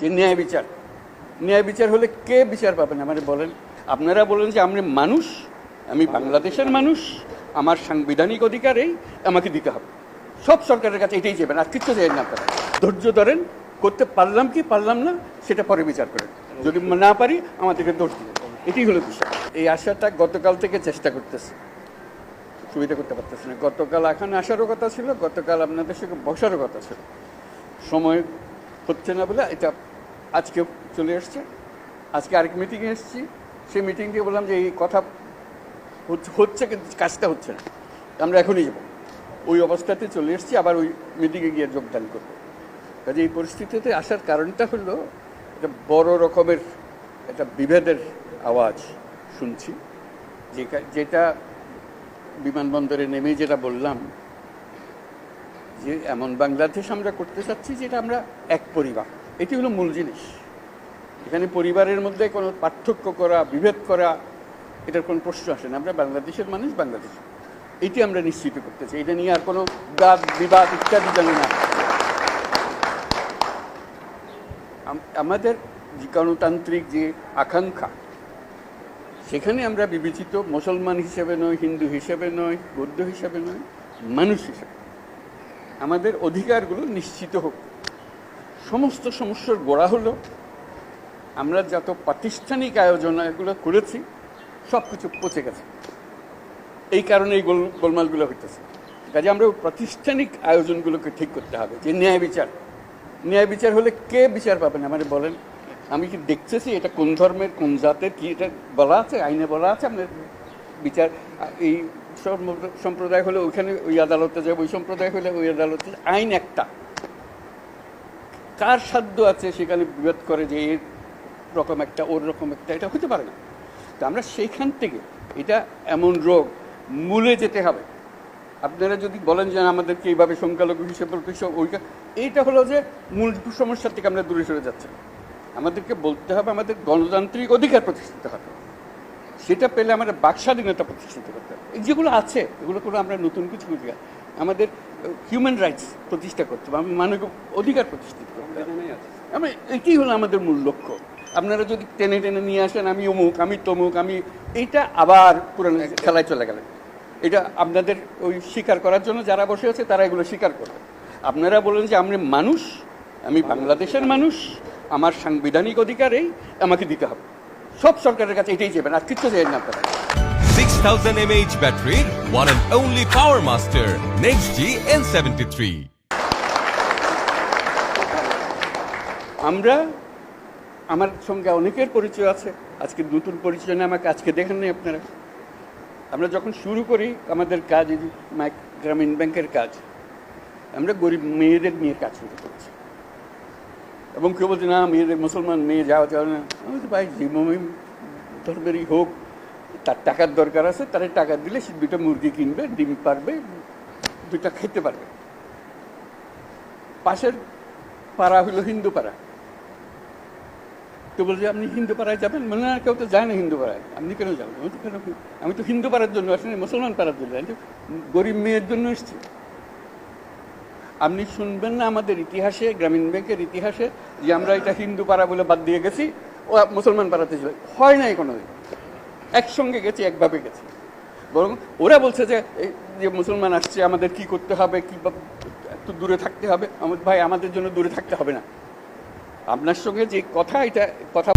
যে ন্যায় বিচার? ন্যায় বিচার হলে কে বিচার পাবেন আমারে বলেন, আপনারা বলেন যে আমি মানুষ, আমি বাংলাদেশের মানুষ, আমার সাংবিধানিক অধিকার এই, আমাকে দিতে হবে। সব সরকারের কাছে এটাই চাইবেন, আর কিচ্ছু চাইবেন না আপনারা। ধৈর্য ধরেন, করতে পারলাম কি পারলাম না, সেটা পরে বিচার করেন। যদি না পারি আমাদেরকে দোষ দিবেন। এটাই হলো বিষয়। এই আশাটা গতকাল থেকে চেষ্টা করতেছে। সুবিধা করতে পারতেছে না। গতকাল এখানে আসারও কথা ছিল, গতকাল আপনাদের সঙ্গে বসারও কথা ছিল। সময় হচ্ছে না বলে এটা আজকে চলে এসছে। আজকে আরেক মিটিংয়ে এসেছি। সেই মিটিং দিয়ে বললাম যে এই কথা হচ্ছে- কিন্তু কাজটা হচ্ছে না। আমরা এখনই যাব। ওই অবস্থাতে চলে এসেছি, আবার ওই মিটিংয়ে গিয়ে যোগদান করব। কাজে এই পরিস্থিতিতে আসার কারণটা হলো, একটা বড় রকমের একটা বিভেদের আওয়াজ শুনছি। যেটা বিমানবন্দরে নেমে যেটা বললাম, যে এমন বাংলাদেশ আমরা করতে চাচ্ছি যেটা আমরা এক পরিবার এটি হলো মূল জিনিস। এখানে পরিবারের মধ্যে কোনো পার্থক্য করা, বিভেদ করা, এটার কোনো প্রশ্ন আসে না। আমরা বাংলাদেশের মানুষ, বাংলাদেশ। এটি আমরা নিশ্চিত করতে চাই। এটা নিয়ে আর কোনো বাদ, বিবাদ ইত্যাদি জানি না। আমাদের গণতান্ত্রিক যে আকাঙ্ক্ষা, সেখানে আমরা বিবেচিত মুসলমান হিসেবে নয়, হিন্দু হিসেবে নয়, বৌদ্ধ হিসেবে নয়, মানুষ হিসেবে। আমাদের অধিকারগুলো নিশ্চিত হোক। সমস্ত সমস্যার গোড়া হলো, আমরা যত প্রাতিষ্ঠানিক আয়োজন এগুলো করেছি সব কিছু পচে গেছে। এই কারণে এই গোল, গোলমালগুলো হইতেছে। কাজে আমরা প্রাতিষ্ঠানিক আয়োজনগুলোকে ঠিক করতে হবে, যে ন্যায় বিচার। ন্যায় বিচার হলে কে বিচার পাবেন আমারে বলেন, আমি কি দেখতেছি এটা কোন ধর্মের, কোন জাতের, কি এটা বলা আছে, আইনে বলা আছে? আপনার বিচার, এই সম- সম্প্রদায় হলে ওইখানে ওই আদালতে যাবে ওই সম্প্রদায় হলে ওই আদালতে আইন একটা। কার সাধ্য আছে সেখানে বিরোধ করে যে এর রকম একটা, ওর রকম একটা? এটা হতে পারে না। তো আমরা সেইখান থেকে এটা এমন রোগ মূলে যেতে হবে। আপনারা যদি বলেন যে আমাদেরকে এইভাবে সংখ্যালঘু হিসেবে ওইটা, এইটা হলো যে মূল সমস্যা থেকে আমরা দূরে সরে যাচ্ছি। আমাদেরকে বলতে হবে, আমাদের গণতান্ত্রিক অধিকার প্রতিষ্ঠিত হবে। সেটা পেলে আমাদের বাক স্বাধীনতা প্রতিষ্ঠিত করতে হবে। এই যেগুলো আছে, এগুলো করে আমরা নতুন কিছু। আমাদের হিউম্যান রাইটস প্রতিষ্ঠা করতে হবে মানবিক অধিকার প্রতিষ্ঠিত আমি এটাই হলো আমাদের মূল লক্ষ্য? আপনারা যদি টেনে টেনে নিয়ে আসেন আমি অমুক আমি তমুক আমি এইটা আবার পুরানো খেলায় চলে গেলেন। এটা আপনাদের ওই স্বীকার করার জন্য যারা বসে আছে তারা এগুলো স্বীকার করবে। আপনারা বলেন যে আমি মানুষ আমি বাংলাদেশের মানুষ আমার সাংবিধানিক অধিকার এই আমাকে দিতে হবে। সব সরকারের কাছে এটাই চাইবেন আর কিচ্ছু চাইবেন না আপনারা। 6000 mAh battery, one and only Power Master, Next G N73. আমরা আমার সঙ্গে অনেকের পরিচয় আছে। আজকে নতুন পরিচয় নিয়ে আমাকে আজকে দেখেন নাই আপনারা। আমরা যখন শুরু করি আমাদের কাজ মাইক গ্রামীণ ব্যাংকের কাজ আমরা গরিব মেয়েদের নিয়ে কাজ শুরু করছি। এবং কেউ বলছে না মেয়েদের মুসলমান মেয়ে যাওয়া যাবে না। আমি বলছি, ভাই যে ধর্মেরই হোক তার টাকার দরকার আছে তার টাকা দিলে সে দুটো মুরগি কিনবে ডিম পারবে দুটা খেতে পারবে। পাশের পাড়া হলো হিন্দু পাড়া। তো বলছে, আপনি হিন্দু পাড়ায় যাবেন? মনে না, কেউ তো যায় না হিন্দু পাড়ায়। আপনি কেন যাবেন? আমি তো কেন আমি তো হিন্দু পাড়ার জন্য আসিনি, মুসলমান পাড়ার জন্য। আমি গরিব মেয়ের জন্য এসেছি। আপনি শুনবেন না আমাদের ইতিহাসে, গ্রামীণ ব্যাংকের ইতিহাসে, যে আমরা এটা হিন্দু পাড়া বলে বাদ দিয়ে গেছি, ও মুসলমান পাড়াতে ছিল হয় নাই কোনোদিন। একসঙ্গে গেছি, একভাবে গেছি। বরং ওরা বলছে যে, এই যে মুসলমান আসছে, আমাদের কি করতে হবে? কি একটু দূরে থাকতে হবে? আমার ভাই, আমাদের জন্য দূরে থাকতে হবে না। আপনার সঙ্গে যে কথা এটা কথা